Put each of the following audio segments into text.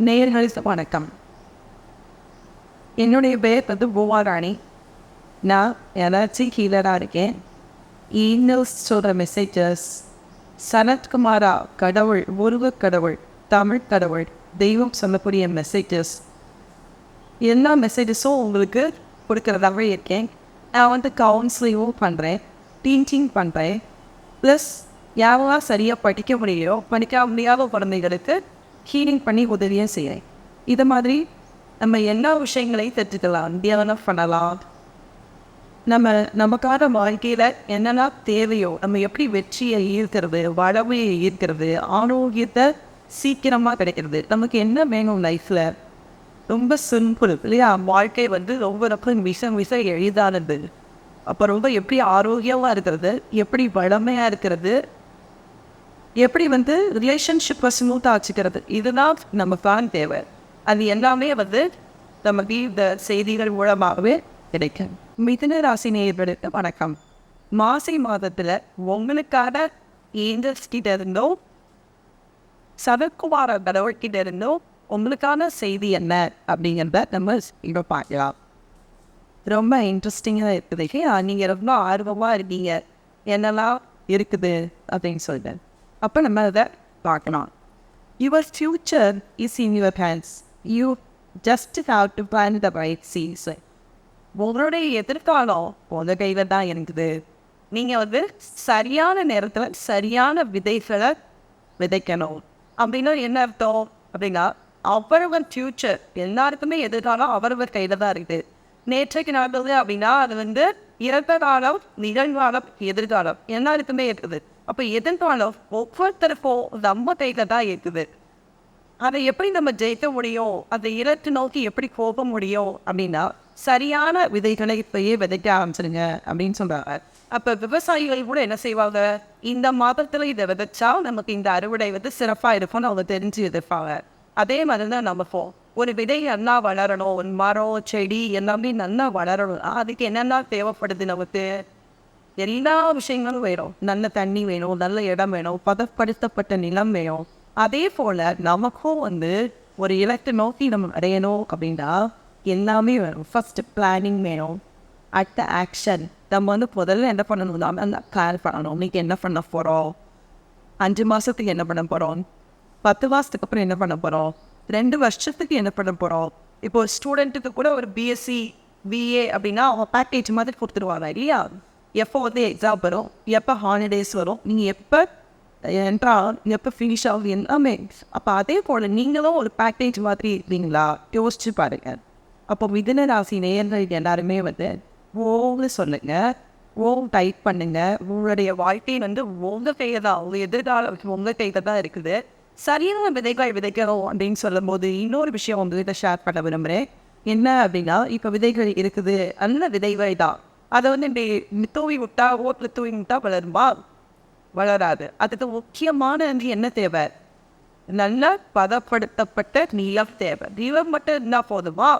நேர்களுக்கு வணக்கம். என்னுடைய பேர் வந்து பூவாராணி நான் எனர்ஜி ஹீலராக இருக்கேன். ஈமெயில்ஸ் சொல்கிற மெசேஜஸ் சனத்குமாரா கடவுள் முருகக் கடவுள் தமிழ் கடவுள் தெய்வம் சொல்லக்கூடிய மெசேஜஸ் எல்லா மெசேஜஸும் உங்களுக்கு கொடுக்குறதாகவே இருக்கேன். நான் வந்து கவுன்சிலிங்கும் பண்ணுறேன் டீச்சிங் பண்ணுறேன் ப்ளஸ் யாரெல்லாம் சரியாக படிக்க முடியலையோ படிக்க முடியாத குழந்தைகளுக்கு ஹீலிங் பண்ணி உதவியும் செய்கிறேன் இது மாதிரி நம்ம எல்லா விஷயங்களையும் தெரிஞ்சுக்கலாம். தியானம் பண்ணலாம். நம்ம நமக்கான வாழ்க்கையில் என்னெல்லாம் தேவையோ நம்ம எப்படி வெற்றியை ஈர்க்கிறது வளமையை ஈர்க்கிறது ஆரோக்கியத்தை சீக்கிரமாக கிடைக்கிறது. நமக்கு என்ன வேணும் லைஃப்பில் ரொம்ப சிம்பிள் இல்லையா? வாழ்க்கை வந்து ரொம்ப ரொம்ப மிச மிக எளிதானது. அப்போ ரொம்ப எப்படி ஆரோக்கியமாக இருக்கிறது? எப்படி வளமையாக இருக்கிறது? எப்படி வந்து ரிலேஷன்ஷிப்பை ஸ்மூத்தாக வச்சுக்கிறது? இதுதான் நமக்கான தேவை. அது எல்லாமே வந்து நமக்கு இந்த செய்திகள் மூலமாகவே கிடைக்கும். மிதுன ராசி நேயர்களுக்கு வணக்கம். மாசி மாதத்தில் உங்களுக்கான ஏஞ்சல்ஸ் கிட்ட இருந்தோ சதக்குமார கடவுள்கிட்ட இருந்தோ உங்களுக்கான செய்தி என்ன? அப்படிங்கிறத நம்ம இப்போ பார்க்கலாம். ரொம்ப இன்ட்ரெஸ்டிங்காக இருக்குது. நீங்கள் ரொம்ப ஆர்வமாக இருக்கீங்க. என்னெல்லாம் இருக்குது அப்படின்னு சொல்லிட்டு அப்போ நம்ம அதை பார்க்கலாம் your future is in your hands you just have to plan the right season உங்களுடைய எதிர்காலம் உங்கள் கையில் தான் இருக்குது. நீங்கள் வந்து சரியான நேரத்தில் சரியான விதைகளை விதைக்கணும். அப்படின்னா என்ன அர்த்தம்? அப்படின்னா அவரவர் ஃப்யூச்சர் எல்லாருக்குமே எதிர்காலம் அவரவர் கையில் தான் இருக்குது. நேற்றைக்கு நடந்தது அப்படின்னா அது வந்து இறந்த காலம் நிகழ்காலம் எதிர்காலம் எல்லாருக்குமே இருக்குது. அப்போ எதிர்காலம் ஒவ்வொருத்தருக்கும் நம்ம கையில் தான் இருக்குது. அதை எப்படி நம்ம ஜெயிக்க முடியும்? அதை இலக்கு நோக்கி எப்படி போக முடியும்? அப்படின்னா சரியான விதைகளை இப்பயே விதைக்க ஆரம்பிச்சிருங்க அப்படின்னு சொல்கிறாங்க அப்போ விவசாயிகள் கூட என்ன செய்வாங்க? இந்த மாதத்தில் இதை விதைச்சா நமக்கு இந்த அறுவடை வந்து சிறப்பாக இருக்கும்னு அவங்க தெரிஞ்சு எதிர்ப்பாங்க. அதே மாதிரி தான் நமக்கும். ஒரு விதை நல்லா வளரணும் ஒரு மரம் செடி எல்லாமே நல்லா வளரணும். அதுக்கு என்னென்ன தேவைப்படுது நமக்கு? எல்லா விஷயங்களும் வேணும். நல்ல தண்ணி வேணும் நல்ல இடம் வேணும் பதப்படுத்தப்பட்ட நிலம் வேணும். அதே போல் நமக்கும் வந்து ஒரு இலக்கை நோக்கி நம்ம அடையணும் அப்படின்னா எல்லாமே வேணும். ஃபஸ்ட்டு பிளானிங் வேணும். அடுத்த ஆக்ஷன் நம்ம வந்து முதல்ல என்ன பண்ணணும்? நம்ம அந்த பிளான் பண்ணணும். இன்றைக்கி என்ன பண்ண போகிறோம் அஞ்சு மாதத்துக்கு என்ன பண்ண போகிறோம் பத்து மாதத்துக்கு அப்புறம் என்ன பண்ண போகிறோம் ரெண்டு வருஷத்துக்கு என்ன பண்ண போகிறோம் இப்போ ஸ்டூடெண்ட்டுக்கு கூட ஒரு பிஎஸ்சி பிஏ அப்படின்னா அவங்க பேக்கேஜ் மாதிரி கொடுத்துருவாங்க இல்லையா? எப்போ வந்து எக்ஸாம் வரும் எப்போ ஹாலிடேஸ் வரும் நீங்கள் எப்போ என்றால் எப்போ ஃபினிஷ் ஆகுது எல்லாமே அப்போ அதே போல் நீங்களும் ஒரு பேக்கேஜ் மாதிரி இருக்கீங்களா யோசிச்சு பாருங்க. அப்போ மிதுன ராசி நேயர்கள் எல்லாருமே வந்து ஓன்னு சொல்லுங்க. ஓம் டைப் பண்ணுங்க. உங்களுடைய வாழ்க்கை வந்து உங்கள் கையில் தான் உங்கள் எதிர்கால உங்கள் கையில் தான் இருக்குது. சரியான விதைகள் விதைக்கணும் அப்படின்னு சொல்லும்போது இன்னொரு விஷயம் உங்ககிட்ட ஷேர் பண்ண விரும்புகிறேன் என்ன அப்படின்னா இப்போ விதைகள் இருக்குது அந்த விதைகள் தான். அதை வந்து இப்படி தூவி விட்டா ஓட்டில் தூவி விட்டா வளருமா? வளராது. அதுக்கு முக்கியமான என்ன தேவை? நல்லா பதப்படுத்தப்பட்ட நிலம் தேவை. நிலம் மட்டும் இருந்தால் போதுமா?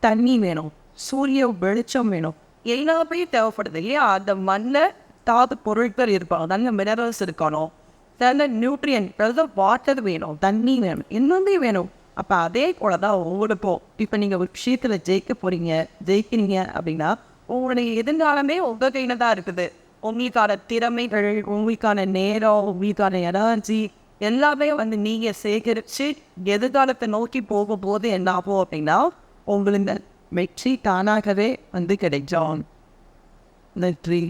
தண்ணி வேணும். சூரிய வெளிச்சம் வேணும். எல்லாமே தேவைப்படுது இல்லையா? அந்த மண்ணில் தாது பொருட்கள் இருப்பாங்க நல்ல மினரல்ஸ் இருக்கணும். நல்ல நியூட்ரியன் அதாவது வாட்டர் வேணும். தண்ணி வேணும். இன்னுமே வேணும். அப்போ அதே போல தான் உங்களுக்கும். இப்போ நீங்கள் ஒரு விஷயத்தில் ஜெயிக்க போகிறீங்க ஜெயிக்கிறீங்க அப்படின்னா உங்களுடைய எதிர்காலமே உங்க கையில தான் இருக்குது. உங்களுக்கான திறமைகள் உங்களுக்கான நேரம் உங்களுக்கான எனர்ஜி எல்லாமே வந்து நீங்கள் சேகரிச்சு எதிர்காலத்தை நோக்கி போகும்போது என்ன ஆகும் அப்படின்னா உங்களுக்கு வெற்றி தானாகவே வந்து கிடைச்சோம் நன்றி.